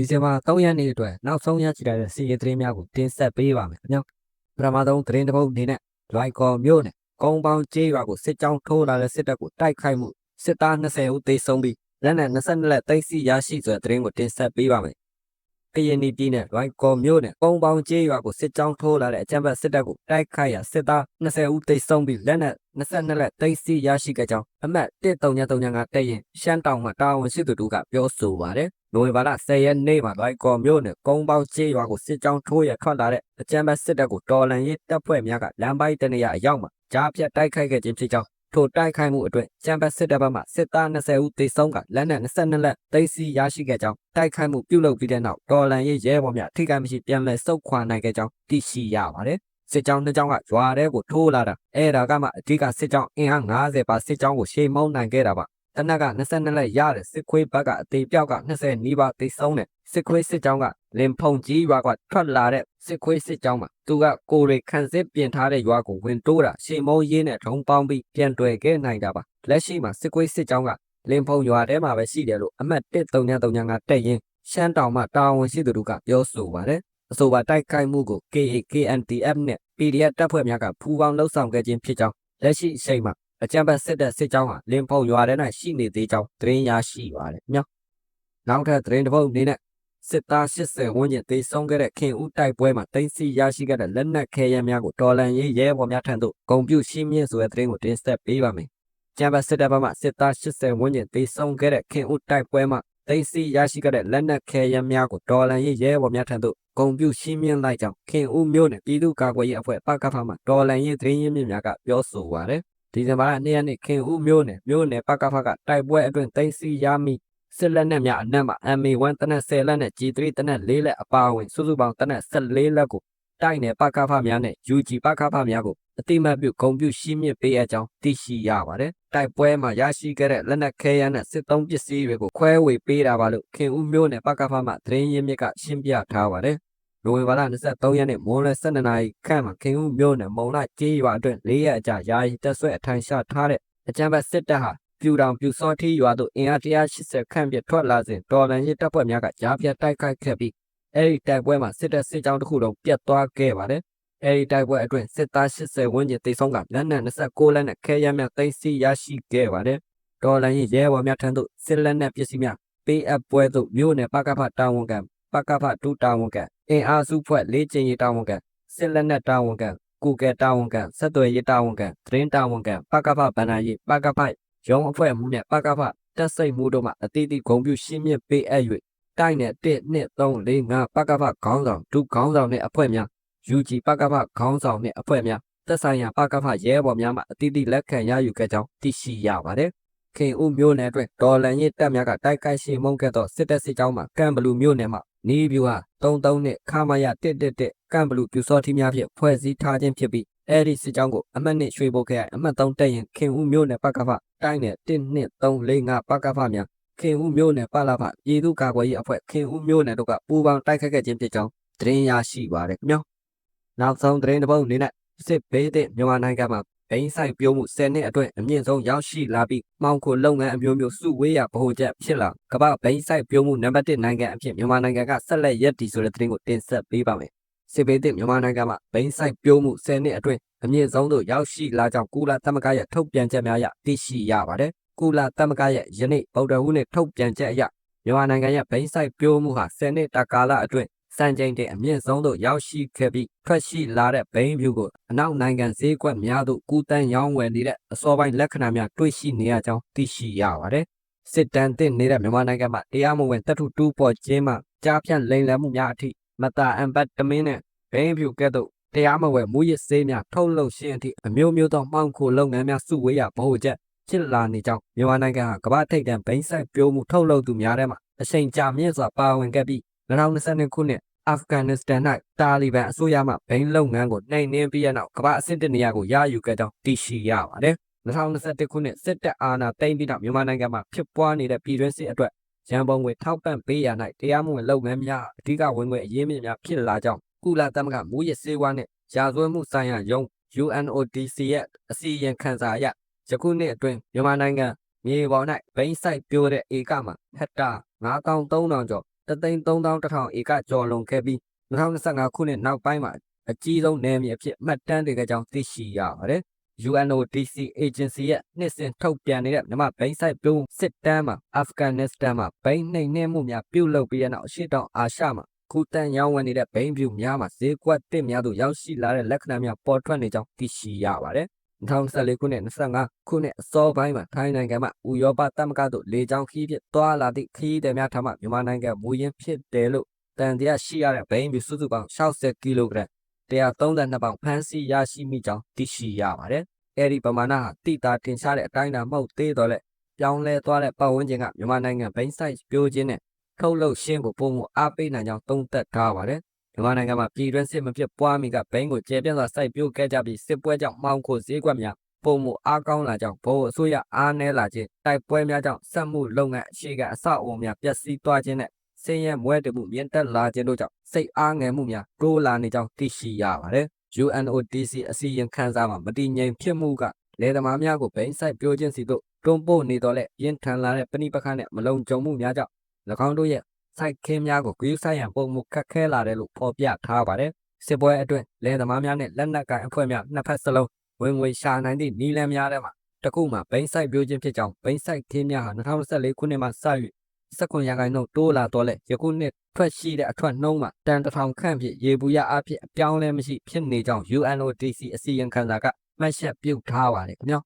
ဒီဇင်ဘာ3ရက်နေ့အတွက်နောက်ဆုံးရရှိလာတဲ့စီရင်သတင်းများကိုတင်ဆက်ပေးပါမယ်ခင်ဗျာပထမဆုံးသတင်းတစ်ပုဒ်အနေနဲ့လွိုင်ကော်မြို့နယ်ကုန်းပေါင်းကျေးရွာကိုစစ်ကြောင်းထိုးလာတဲ့စစ်တပ်ကိုတိုက်ခိုက်မှုစစ်သား20ဦးသေဆုံးပြီးလက်နက်22လက်သိမ်းဆီးရရှိဆိုတဲ့သတင်းကိုတင်ဆက်ပေးပါမယ်ကရင်ပြည်နယ်လွိုင်ကော်မြို့နယ်ကုန်းပေါင်းကျေးရွာကိုစစ်ကြောင်းထိုးလာတဲ့အကြမ်းဖက်စစ်တပ်ကိုတိုက်ခိုက်ရာစစ်သား20ဦးသေဆုံးပြီးလက်နက်22လက်သိမ်းဆီးရရှိခဲ့ကြောင်းအမတ်139ကတက်ရင်ရှမ်းတောင်မှာတာဝန်ရှိသူတို့ကပြောဆိုပါတယ်။ နိုဝင်ဘာလ10ရက်နေ့မှာလွိုင်ကော်မြို့နယ်ကုန်းပေါင်းကျေးရွာကိုစစ်ကြောင်းထိုးရထွက်လာတဲ့အကြမ်းဖက်စစ်တပ်ကိုတော်လန်ရေးတပ်ဖွဲ့များကလမ်းပိုင်းတနေရာအရောက်မှာကြားဖြတ်တိုက်ခိုက်ခဲ့ခြင်းဖြစ်ကြောင်းထိုတိုက်ခိုက်မှုအတွက်ကျမ်းပတ်စစ်တပ်ဘက်မှစစ်သား20ဦးသေဆုံးကလက်နက်22လက်သိမ်းဆီးရရှိခဲ့ကြောင်းတိုက်ခိုက်မှုပြုလုပ်ပြီးတဲ့နောက်တော်လန်ရေးရဲဘော်များထိခိုက်မရှိပြန်လည်ဆုတ်ခွာနိုင်ခဲ့ကြောင်းသိရှိရပါတယ်။စစ်ကြောင်းနှစ်ကြောင်းကရွာထဲကိုထိုးလာတာအဲ့ဒါကမှအဓိကစစ်ကြောင်းအင်အား90ပါစစ်ကြောင်းကိုရှေ့မောင်းနိုင်ခဲ့တာပါ။ တနက်က22လက်ရတဲ့စစ်ခွေးဘက်ကအသေးပြောက်က20နီးပါးသိဆုံးတဲ့စစ်ခွေးစစ်ကြောင်းကလင်ဖုံကြီးရွာကထွက်လာတဲ့စစ်ခွေးစစ်ကြောင်းမှာသူကကိုရိခန့်စစ်ပြင်ထားတဲ့ရွာကိုဝင်တိုးတာရှေ့မောင်းရင်းနဲ့ထုံပေါင်းပြီးပြန်တွေ့ခဲ့နိုင်တာပါလက်ရှိမှာစစ်ခွေးစစ်ကြောင်းကလင်ဖုံရွာထဲမှာပဲရှိတယ်လို့အမတ်139ကတက်ရင်ရှမ်းတောင်မှတာဝန်ရှိသူတို့ကပြောဆိုပါတယ်အဆိုပါတိုက်ခိုက်မှုကို KA KNTF နဲ့ PDF တပ်ဖွဲ့များကပူးပေါင်းလှုပ်ဆောင်ခဲ့ခြင်းဖြစ်ကြောင်းလက်ရှိအချိန်မှာ အကြံပတ်စစ်တပ်စစ်ကြောင်းဟာလင်ဖုံရွာထဲ၌ရှိနေသေးကြောင်းသတင်းရရှိပါတယ်။မြောက်နောက်ထပ်သတင်းတစ်ပုဒ်အနေနဲ့စစ်သား80ဝန်းကျင်သေဆုံးခဲ့တဲ့ခင်ဦးတိုက်ပွဲမှာတင်စီရရှိခဲ့တဲ့လက်နက်ခဲယမ်းများကိုတော်လန်ရေးရဲဘော်များထံသို့ဂုံပြုရှင်းမြင့်ဆိုတဲ့သတင်းကိုတင်ဆက်ပေးပါမယ်။ကျမ်းပတ်စစ်တပ်ဘက်မှစစ်သား80ဝန်းကျင်သေဆုံးခဲ့တဲ့ခင်ဦးတိုက်ပွဲမှာတင်စီရရှိခဲ့တဲ့လက်နက်ခဲယမ်းများကိုတော်လန်ရေးရဲဘော်များထံသို့ဂုံပြုရှင်းမြင့်လိုက်ကြောင်းခင်ဦးမြို့နယ်ပြည်သူ့ကာကွယ်ရေးအဖွဲ့ပကဖမှတော်လန်ရေးသတင်းရင်းမြစ်များကပြောဆိုပါရယ် ဒီဇင်ဘာလ2ရက်နေ့ခင်ဦးမြို့နယ်မြို့နယ်ပကဖကတိုက်ပွဲအတွင်းတင်စီရမိစစ်လက်နက်များအနက်မှာ MA1 တနက်10လက်နဲ့ G3 တနက်4လက်အပါအဝင်စုစုပေါင်းတနက်14လက်ကိုတိုက်နယ်ပကဖများနဲ့ UG ပကဖများကိုအတိမတ်ပြုဂုံပြုရှင်းမြစ်ပေးအကြောင်းသိရှိရပါတယ်။တိုက်ပွဲမှာရရှိခဲ့တဲ့လက်နက်ခဲယမ်းနဲ့စစ်သုံးပစ္စည်းတွေကိုခွဲဝေပေးတာပါလို့ခင်ဦးမျိုးနဲ့ပကဖမှသတင်းရင်းမြစ်ကရှင်းပြထားပါတယ်။ နိုဝင်ဘာလ23ရက်နေ့မိုးလယ်12နာရီခန့်မှာခင်ဦးမျိုးနဲ့မုံလာကျေးရွာအတွင်း၄ရက်အကြာယာယီတက်ဆွဲအထိုင်ချထားတဲ့အကြမ်းဖက်စစ်တပ်ဟာပြူတောင်ပြူစောထီရွာသို့အင်အား180ခန့်ပြထွက်လာစဉ်တော်လန်ရေးတပ်ဖွဲ့များကကြားပြတ်တိုက်ခိုက်ခဲ့ပြီးအဲဒီတိုက်ပွဲမှာစစ်တပ်စစ်ကြောင်းတစ်ခုလုံးပြတ်သွားခဲ့ပါတယ်။အဲဒီတိုက်ပွဲအတွင်းစစ်သား80ဝန်းကျင်သေဆုံးကလက်နက်29လက်နဲ့ခဲယမ်းများသိမ်းဆည်းရရှိခဲ့ပါတယ်။တော်လန်ရေးရဲဘော်များထံသို့စစ်လက်နက်ပစ္စည်းများပေးအပ်ပွဲသို့မြို့နယ်ပကဖတာဝန်ခံ ပကဖဒုတာဝန်ခံအင်အားစုဖွဲ့လေးကျင်းရေးတာဝန်ခံစစ်လက်နက်တာဝန်ခံကုကဲတာဝန်ခံဆက်သွယ်ရေးတာဝန်ခံသတင်းတာဝန်ခံပကဖဗန္ဒာရေးပကဖရုံးအဖွဲ့မှုနဲ့ပကဖတက်စိတ်မှုတို့မှအတိအသီးဂုံပြုရှင်းမြစ်ပေးအပ်၍တိုက်နယ်1 2 3 4 5ပကဖခေါင်းဆောင်ဒုခေါင်းဆောင်နဲ့အဖွဲ့များ UG ပကဖခေါင်းဆောင်နဲ့အဖွဲ့များသက်ဆိုင်ရာပကဖရဲဘော်များမှအတိအသီးလက်ခံရယူခဲ့ကြောင်းသိရှိရပါတယ်။ခင်ဦးမျိုးနယ်အတွက်ဒေါ်လန်ရစ်တပ်များကတိုက်ခိုက်ရှိမှုခဲ့သောစစ်တပ်စစ်ကြောင်းမှကမ်ဘလူမျိုးနယ်မှ နီးဗျူဟာ33နဲ့ခမာယ111ကမ်ဘလူပြူစောထီးများဖြင့်ဖွဲ့စည်းထားခြင်းဖြစ်ပြီးအဲ့ဒီစစ်ကြောင်းကိုအမှတ်နှစ်ရွှေဘုတ်ခရိုင်အမှတ်3တက်ရင်ခင်ဦးမျိုးနယ်ပကဖတိုင်းနယ်1 2 3 4 5ပကဖများခင်ဦးမျိုးနယ်ပလာဖပြည်သူ့ကာကွယ်ရေးအဖွဲ့ခင်ဦးမျိုးနယ်တို့ကပူးပေါင်းတိုက်ခတ်ခဲ့ခြင်းဖြစ်ကြောင်းသတင်းရရှိပါရခင်ဗျာနောက်ဆုံးသတင်းတစ်ပုဒ်အနေနဲ့စစ်ဘေးတဲ့မြန်မာနိုင်ငံမှာ ဘိန်းဆိုင်ပြုံးမှု10နှစ်အတွင်းအမြင့်ဆုံးရောက်ရှိလာပြီးမှောင်ခိုလုပ်ငန်းအမျိုးမျိုးစုဝေးရဗဟိုချက်ဖြစ်လာကမ္ဘာဘိန်းဆိုင်ပြုံးမှုနံပါတ်1နိုင်ငံအဖြစ်မြန်မာနိုင်ငံကဆက်လက်ရပ်တည်ဆိုတဲ့သတင်းကိုတင်ဆက်ပေးပါမယ်စစ်ဘေးတဲ့မြန်မာနိုင်ငံမှာဘိန်းဆိုင်ပြုံးမှု10နှစ်အတွင်းအမြင့်ဆုံးသို့ရောက်ရှိလာကြောင်းကုလသမဂ္ဂရဲ့ထုတ်ပြန်ချက်များအရသိရှိရပါတယ်။ကုလသမဂ္ဂရဲ့ယနေ့ဗုဒ္ဓဟူးနေ့ထုတ်ပြန်ချက်အရမြန်မာနိုင်ငံရဲ့ဘိန်းဆိုင်ပြိုးမှုဟာ10နှစ်တာကာလအတွင်း စံချိန်တင်အမြင့်ဆုံးသို့ရောက်ရှိခဲ့ပြီးထွက်ရှိလာတဲ့ဘိန်းဖြူကိုအနောက်နိုင်ငံဈေးကွက်များသို့ကူးတန်းရောင်းဝယ်နေတဲ့အစောပိုင်းလက္ခဏာများတွေ့ရှိနေရကြောင်းသိရှိရပါတယ်။စစ်တမ်းတင်နေတဲ့မြန်မာနိုင်ငံမှာတရားမဝင်တပ်ထုတူးပေါ်ခြင်းမှကြားဖြန့်လိမ်လည်မှုများအထိမတာအမ်ဘတ်တမင်းနဲ့ဘိန်းဖြူကဲ့သို့တရားမဝင်မူရစ်ဆေးများထုတ်လုပ်ခြင်းအထိအမျိုးမျိုးသောမှောင်ခိုလုပ်ငန်းများစုဝေးရဗဟိုချက်ဖြစ်လာနေကြောင်းမြန်မာနိုင်ငံဟာကမ္ဘာထိပ်တန်းဘိန်းဆိုင်ပြိုးမှုထုတ်လုပ်သူများထဲမှာအချိန်ကြာမြင့်စွာပါဝင်ခဲ့ပြီး 2022ခုနှစ်အာဖဂန်နစ္စတန်၌တာလီဘန်အစိုးရမှဘိန်းလုပ်ငန်းကိုနှိမ်နင်းပြီးတဲ့နောက်ကမ္ဘာအဆင့်တနေရာကိုရယူခဲ့ကြောင်းသိရှိရပါတယ်2021ခုနှစ်စစ်တပ်အာဏာသိမ်းပြီးနောက်မြန်မာနိုင်ငံမှာဖြစ်ပွားနေတဲ့ပြည်တွင်းစစ်အတွက်ရန်ပုံငွေထောက်ပံ့ပေးရ၌တရားမဝင်လုပ်ငန်းများအဓိကဝင်ငွေအရင်းမြစ်များဖြစ်လာကြောင်းကုလသမဂ္ဂမူရစ်စေဝါနဲ့ရာဇဝတ်မှုဆိုင်ရာယုံ UNODC ရဲ့အစီရင်ခံစာအရယခုနှစ်အတွင်းမြန်မာနိုင်ငံမြေပေါ်၌ဘိန်းဆိုင်ပြိုးတဲ့ဧကမှာဟက်တာ9300ကျော် တ331,000ဧကကျော်လွန်ခဲ့ပြီး2025ခုနှစ်နောက်ပိုင်းမှာအကြီးဆုံးနယ်မြေအဖြစ်မှတ်တမ်းတင်ခဲ့ကြောင်းသိရှိရပါတယ်။ UNODC agency ရဲ့နှစ်စဉ်ထုတ်ပြန်နေတဲ့မြန်မာဘိန်းဆိုင်ပြုံးစစ်တမ်းမှာအာဖဂန်နစ္စတန်မှာဘိန်းနှိမ်နှင်းမှုများပြုလုပ်ပြီးတဲ့နောက်အရှေ့တောင်အာရှမှာခုတန်ရောင်းဝယ်နေတဲ့ဘိန်းပြူများမှာဈေးကွက်တစ်များသို့ရောက်ရှိလာတဲ့လက္ခဏာများပေါ်ထွက်နေကြောင်းသိရှိရပါတယ်။ 2024ခုနှစ်25ခုနှစ်အစောပိုင်းမှာထိုင်းနိုင်ငံမှာဥရောပသမဂ္ဂသို့လေကြောင်းခီးဖြင့်တွာလာသည့်ခီးသည်များထံမှမြန်မာနိုင်ငံမူရင်းဖြစ်တယ်လို့တန်တရားရှိရတဲ့ဘိန်းပြူစုစုပေါင်း60ကီလိုဂရမ်132ပေါင်ဖမ်းဆီးရရှိမိကြောင်းသိရှိရပါတယ်။အဲဒီပမာဏဟာတိတာတင်ရှားတဲ့အတိုင်းအတာမဟုတ်သေးတော့လဲပြောင်းလဲသွားတဲ့ပတ်ဝန်းကျင်ကမြန်မာနိုင်ငံဘိန်းဆိုင်ပြိုးခြင်းနဲ့ထုတ်လုပ်ရှင်းဖို့ပုံမှုအားပေးနိုင်ကြောင်းသုံးသပ်ထားပါတယ်။ မြန်မာနိုင်ငံမှာပြည်တွင်းစစ်မဖြစ်ပွားမီကဘိန်းကိုကျေပြန့်စွာစိုက်ပျိုးခဲ့ကြပြီးစစ်ပွဲကြောင့်မှောင်ခိုဈေးကွက်များပုံမှုအားကောင်းလာကြောင်းဘိုးအစိုးရအားနည်းလာခြင်းတိုက်ပွဲများကြောင့်စက်မှုလုပ်ငန်းအခြေခံအဆောက်အအုံများပျက်စီးသွားခြင်းနဲ့ဆင်းရဲမွဲတေမှုမြင့်တက်လာခြင်းတို့ကြောင့်စိတ်အားငယ်မှုများတိုးလာနေကြောင်းသိရှိရပါတယ်။ UNODC အစည်းအဝေးခန်းစားမှာမတည်ငြိမ်ဖြစ်မှုကလယ်သမားများကိုဘိန်းဆိုင်ပြိုးခြင်းစီတို့တွန်းပို့နေတော့လဲပြင်းထန်လာတဲ့ပဏိပခါနဲ့မလုံခြုံမှုများကြောင့်၎င်းတို့ရဲ့ စိုက်ခင်းများကိုဂရုစိုက်ရန်ပုံမှုခက်ခဲလာတယ်လို့ဖော်ပြထားပါတယ်။စစ်ပွဲအတွင်းလယ်သမားများနဲ့လက်နက်ကိုင်အဖွဲ့များနှစ်ဖက်စလုံးဝင်ငွေရှာနိုင်သည့်နည်းလမ်းများထဲမှာတခုမှဘိန်းဆိုင်ပြိုးခြင်းဖြစ်ကြောင်းဘိန်းဆိုင်ခင်းများဟာ2024ခုနှစ်မှာစ၍19ရာခိုင်နှုန်းတိုးလာတော့လဲယခုနှစ်ထွက်ရှိတဲ့အထွက်နှုန်းမှာတန်တစ်ထောင်ခန့်ဖြင့်ရေဘူးရအဖြစ်အပြောင်းလဲမရှိဖြစ်နေကြောင်း UNODC အစီရင်ခံစာကမှတ်ချက်ပြုထားပါတယ်ခင်ဗျာ